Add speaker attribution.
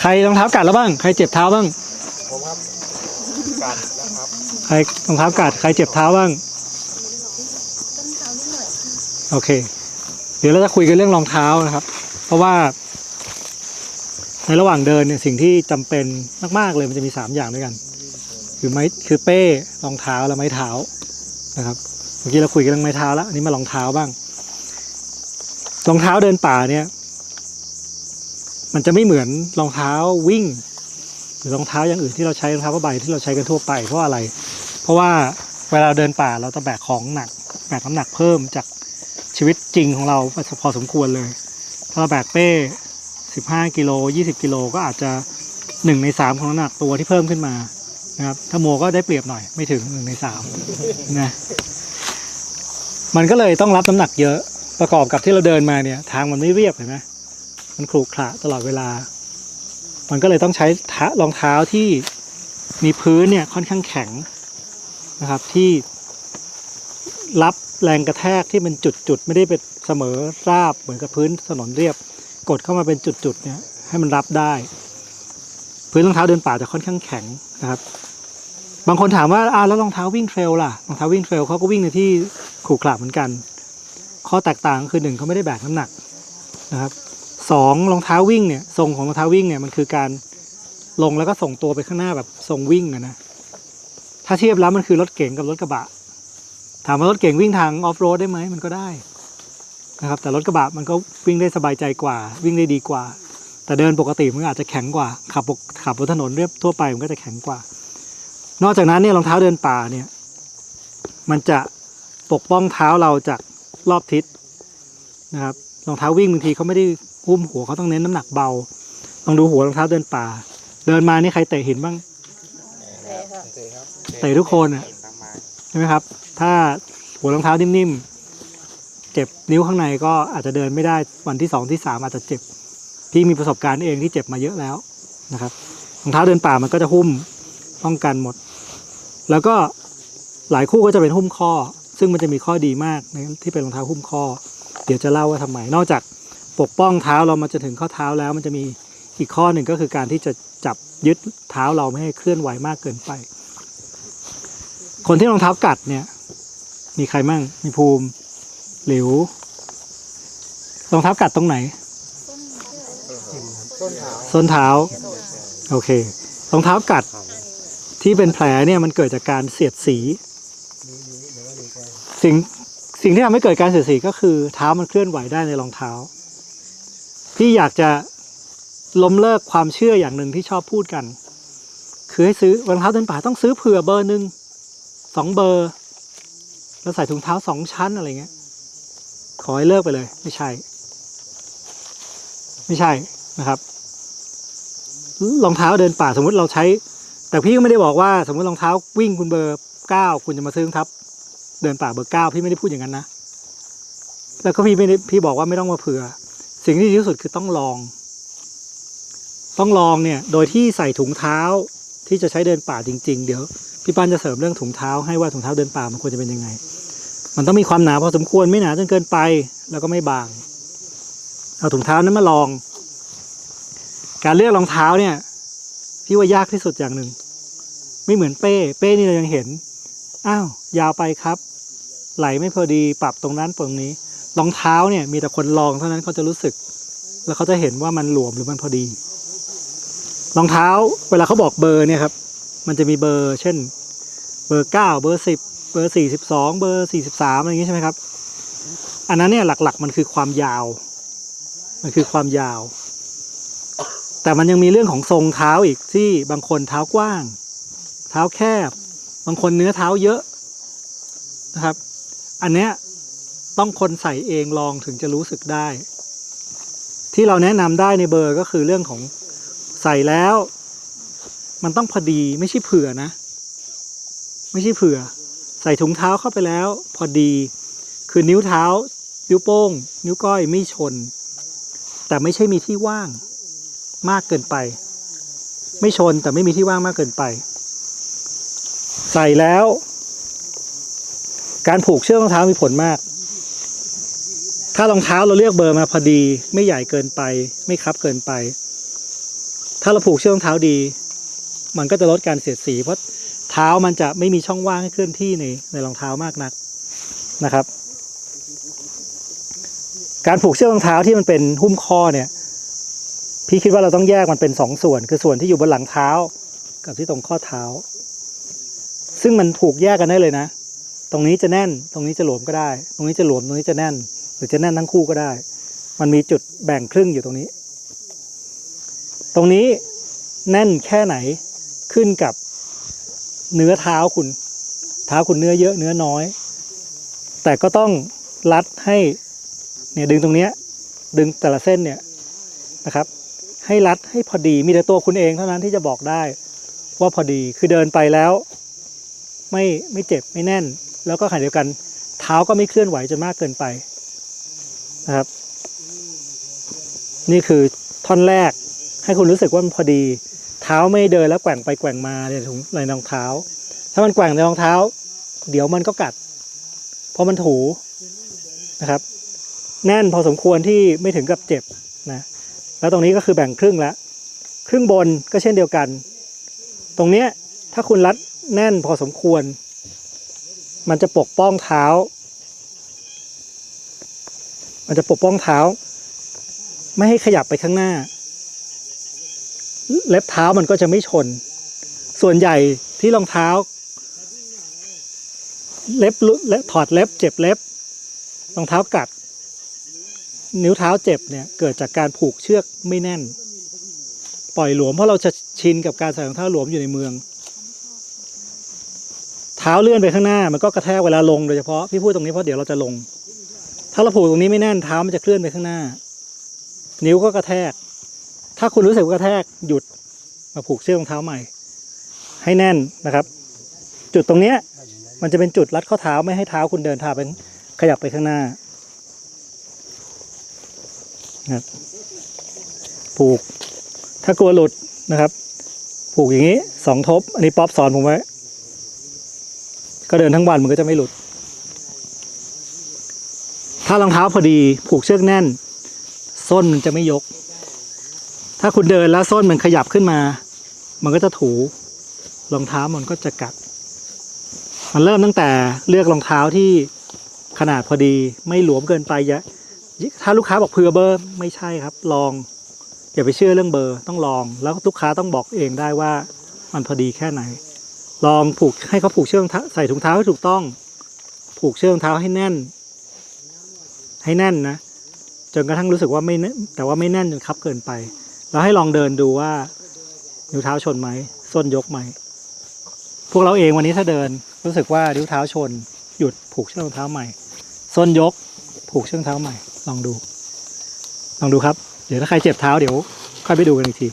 Speaker 1: ใครรองเท้ากัดแล้วบ้าง ใครเจ็บเท้าบ้าง
Speaker 2: ผมครับกัดนะครับ
Speaker 1: ใครรองเท้ากัดใครเจ็บเท้าบ้าง โอเค เดี๋ยวเราจะคุยกันเรื่องรองเท้านะครับ เพราะว่า ในระหว่างเดินเนี่ยสิ่งที่จำเป็นมาก ๆ เลยมันจะมีสามอย่างด้วยกัน คือไม้คือเป้รองเท้าและไม้เท้านะครับเมื่อกี้เราคุยกันเรื่องไม้เท้าแล้วอันนี้มารองเท้าบ้างรองเท้าเดินป่าเนี่ย มันจะไม่เหมือนรองเท้าวิ่ง หรือรองเท้าอย่างอื่นที่เราใช้รองเท้าผ้าใบที่เราใช้กันทั่วไปเพราะอะไร เพราะว่าเวลาเดินป่าเราจะแบกของหนักแบกน้ำหนักเพิ่มจากชีวิตจริงของเราพอสมควรเลย ถ้าเราแบกเป้ 15 กิโล 20 กิโลก็อาจจะหนึ่งในสามของน้ำหนักตัวที่เพิ่มขึ้นมานะครับถ้าโมก็ได้เปรียบหน่อยไม่ถึงหนึ่งในสามนะมันก็เลยต้องรับน้ำหนักเยอะประกอบกับที่เราเดินมาเนี่ย ทางมันไม่เรียบเห็นไหม มันขรุขระตลอดเวลา มันก็เลยต้องใช้ารองเท้าที่มีพื้นเนี่ยค่อนข้างแข็งนะครับที่รับแรงกระแทกที่มันจุดๆไม่ได้เป็นเสมอราบเหมือนกับพื้นถนนเรียบ กดเข้ามาเป็นจุดๆเนี่ยให้มันรับได้ พื้นรองเท้าเดินป่าจะค่อนข้างแข็งนะครับ บางคนถามว่าอ้าวแล้วรองเท้าวิ่งเทรลล่ะรองเท้าวิ่งเทรลเขาก็วิ่งในที่ขรุขระเหมือนกัน ข้อแตกต่างคือหนึ่งเขาไม่ได้แบกน้ำหนักนะครับ สองรองเท้าวิ่งเนี่ยทรงของรองเท้าวิ่งเนี่ยมันคือการลงแล้วก็ส่งตัวไปข้างหน้าแบบทรงวิ่งอะนะถ้าเทียบแล้วมันคือรถเก๋งกับรถกระบะ ถามว่ารถเก๋งวิ่งทางออฟโรดได้ไหมมันก็ได้นะครับแต่รถกระบะมันก็วิ่งได้สบายใจกว่า วิ่งได้ดีกว่า แต่เดินปกติมันอาจจะแข็งกว่า ขับขับบนถนนเรียบทั่วไปมันก็จะแข็งกว่า นอกจากนั้นเนี่ยรองเท้าเดินป่าเนี่ยมันจะปกป้องเท้าเราจากรอบทิศนะครับรองเท้าวิ่งบางทีเขาไม่ได้ หุ้มหัวเขาต้องเน้นน้ำหนักเบาลองดูหัวรองเท้าเดินป่า เดินมานี่ใครเตะหินบ้าง
Speaker 2: ครับเตะครับ
Speaker 1: เตะทุกคนอะใช่ไหมครับ ถ้าหัวรองเท้านิ่มๆเจ็บนิ้วข้างในก็อาจจะเดินไม่ได้วันที่สองที่สามอาจจะเจ็บพี่มีประสบการณ์เองที่เจ็บมาเยอะแล้วนะครับรองเท้าเดินป่ามันก็จะหุ้มป้องกันหมด แล้วก็หลายคู่ก็จะเป็นหุ้มข้อ ซึ่งมันจะมีข้อดีมากที่เป็นรองเท้าหุ้มข้อ เดี๋ยวจะเล่าว่าทำไมนอกจาก ปกป้องเท้าเรามาจะถึงข้อเท้าแล้ว มันจะมีอีกข้อหนึ่งก็คือการที่จะจับยึดเท้าเราไม่ให้เคลื่อนไหวมากเกินไป คนที่รองเท้ากัดเนี่ย มีใครมั่ง มีภูมิ หลิวรองเท้ากัดตรงไหน ส้นเท้า โอเค รองเท้ากัดที่เป็นแผลเนี่ยมันเกิดจากการเสียดสี สิ่งสิ่งที่ทำให้เกิดการเสียดสีก็คือเท้ามันเคลื่อนไหวได้ในรองเท้า พี่อยากจะล้มเลิกความเชื่ออย่างหนึ่งที่ชอบพูดกัน คือให้ซื้อรองเท้าเดินป่าต้องซื้อเผื่อเบอร์หนึ่งสองเบอร์ แล้วใส่ถุงเท้าสองชั้นอะไรเงี้ย ขอให้เลิกไปเลย ไม่ใช่ ไม่ใช่นะครับรองเท้าเดินป่าสมมุติเราใช้ แต่พี่ก็ไม่ได้บอกว่า สมมติรองเท้าวิ่งคุณเบอร์เก้าคุณจะมาซื้อรองเท้าเดินป่าเบอร์เก้าพี่ไม่ได้พูดอย่างนั้นนะแล้วก็พี่ไม่ได้พี่บอกว่าไม่ต้องมาเผื่อ สิ่งที่ดีที่สุดคือต้องลอง ต้องลองเนี่ยโดยที่ใส่ถุงเท้าที่จะใช้เดินป่าจริง ๆ เดี๋ยวพี่ปานจะเสริมเรื่องถุงเท้าให้ว่าถุงเท้าเดินป่ามันควรจะเป็นยังไง มันต้องมีความหนาพอสมควรไม่หนาจนเกินไปแล้วก็ไม่บาง เอาถุงเท้านั้นมาลอง การเลือกรองเท้าเนี่ยพี่ว่ายากที่สุดอย่างหนึ่ง ไม่เหมือนเป้ เป้นี่เรายังเห็น อ้าว ยาวไปครับ ไหลไม่พอดีปรับตรงนั้นตรงนี้ รองเท้าเนี่ยมีแต่คนลองเท่านั้นเขาจะรู้สึก แล้วเขาจะเห็นว่ามันหลวมหรือมันพอดี รองเท้าเวลาเขาบอกเบอร์เนี่ยครับ มันจะมีเบอร์ เช่น เบอร์เก้าเบอร์สิบเบอร์สี่สิบสองเบอร์สี่สิบสามอะไรอย่างนี้ใช่ไหมครับ อันนั้นเนี่ยหลักๆมันคือความยาว มันคือความยาว แต่มันยังมีเรื่องของทรงเท้าอีกที่บางคนเท้ากว้าง เท้าแคบ บางคนเนื้อเท้าเยอะนะครับ อันเนี้ย ต้องคนใส่เองลองถึงจะรู้สึกได้ ที่เราแนะนำได้ในเบอร์ก็คือเรื่องของใส่แล้ว มันต้องพอดีไม่ใช่เผื่อนะ ไม่ใช่เผื่อ ใส่ถุงเท้าเข้าไปแล้ว พอดี คือนิ้วเท้า นิ้วโป้ง นิ้วก้อยไม่ชน แต่ไม่ใช่มีที่ว่างมากเกินไป ไม่ชนแต่ไม่มีที่ว่างมากเกินไป ใส่แล้ว การผูกเชือกรองเท้ามีผลมาก ถ้ารองเท้าเราเลือกเบอร์มาพอดี ไม่ใหญ่เกินไป ไม่คับเกินไป ถ้าเราผูกเชือกรองเท้าดี มันก็จะลดการเสียดสี เพราะเท้ามันจะไม่มีช่องว่างให้เคลื่อนที่ในในรองเท้ามากนักนะครับ การผูกเชือกรองเท้าที่มันเป็นหุ้มข้อเนี่ย พี่คิดว่าเราต้องแยกมันเป็นสองส่วน คือส่วนที่อยู่บนหลังเท้า กับที่ตรงข้อเท้า ซึ่งมันผูกแยกกันได้เลยนะ ตรงนี้จะแน่น ตรงนี้จะหลวมก็ได้ ตรงนี้จะหลวม ตรงนี้จะแน่น หรือจะแน่นทั้งคู่ก็ได้ มันมีจุดแบ่งครึ่งอยู่ตรงนี้ ตรงนี้แน่นแค่ไหนขึ้นกับเนื้อเท้าคุณ เท้าคุณเนื้อเยอะเนื้อน้อย แต่ก็ต้องรัดให้เนี่ยดึงตรงเนี้ยดึงแต่ละเส้นเนี่ยนะครับ ให้รัดให้พอดีมีแต่ตัวคุณเองเท่านั้นที่จะบอกได้ ว่าพอดีคือเดินไปแล้ว ไม่ไม่เจ็บไม่แน่น แล้วก็ขณะเดียวกัน เท้าก็ไม่เคลื่อนไหวจนมากเกินไป นะครับ นี่คือท่อนแรก ให้คุณรู้สึกว่ามันพอดี เท้าไม่เดินแล้วแกว่งไปแกว่งมาในถุงในรองเท้า ถ้ามันแกว่งในรองเท้า เดี๋ยวมันก็กัด เพราะมันถูนะครับ แน่นพอสมควรที่ไม่ถึงกับเจ็บนะแล้วตรงนี้ก็คือแบ่งครึ่งแล้วครึ่งบนก็เช่นเดียวกัน ตรงเนี้ยถ้าคุณรัดแน่นพอสมควร มันจะปกป้องเท้า มันจะปกป้องเท้า ไม่ให้ขยับไปข้างหน้า เล็บเท้ามันก็จะไม่ชน ส่วนใหญ่ที่รองเท้า เล็บและถอดเล็บ เจ็บเล็บรองเท้ากัด นิ้วเท้าเจ็บเนี่ยเกิดจากการผูกเชือกไม่แน่น ปล่อยหลวมเพราะเราจะชินกับการใส่รองเท้าหลวมอยู่ในเมืองเท้าเลื่อนไปข้างหน้ามันก็กระแทกเวลาลงโดยเฉพาะพี่พูดตรงนี้เพราะเดี๋ยวเราจะลง ถ้าเราผูกตรงนี้ไม่แน่นเท้ามันจะเคลื่อนไปข้างหน้า นิ้วก็กระแทก ถ้าคุณรู้สึกว่ากระแทกหยุดมาผูกเชือกรองเท้าใหม่ ให้แน่นนะครับ จุดตรงเนี้ยมันจะเป็นจุดรัดข้อเท้าไม่ให้เท้าคุณเดินท้าเป็นขยับไปข้างหน้านะผูก ถ้ากลัวหลุดนะครับ ผูกอย่างนี้สองทบ อันนี้ป๊อปสอนผมไว้ ก็เดินทั้งวันมันก็จะไม่หลุด ถ้ารองเท้าพอดีผูกเชือกแน่น ส้นมันจะไม่ยก ถ้าคุณเดินแล้วส้นมันขยับขึ้นมา มันก็จะถูรองเท้ามันก็จะกัด มันเริ่มตั้งแต่เลือกรองเท้าที่ขนาดพอดีไม่หลวมเกินไปอย่าถ้าลูกค้าบอกเผื่อเบอร์ไม่ใช่ครับ ลองอย่าไปเชื่อเรื่องเบอร์ต้องลอง แล้วลูกค้าต้องบอกเองได้ว่ามันพอดีแค่ไหน ลองผูกให้เขาผูกเชือกใส่ถุงเท้าให้ถูกต้อง ผูกเชือกรองเท้าให้แน่น ให้แน่นนะ จนกระทั่งรู้สึกว่าไม่แต่ว่าไม่แน่นจนคับเกินไป แล้วให้ลองเดินดูว่านิ้วเท้าชนไหมส้นยกไหมพวกเราเองวันนี้ถ้าเดินรู้สึกว่านิ้วเท้าชน หยุดผูกเชือกรองเท้าใหม่ส้นยก ผูกเชือกเท้าใหม่ ลองดู ลองดูครับ เดี๋ยวถ้าใครเจ็บเท้าเดี๋ยวค่อยไปดูกันอีกที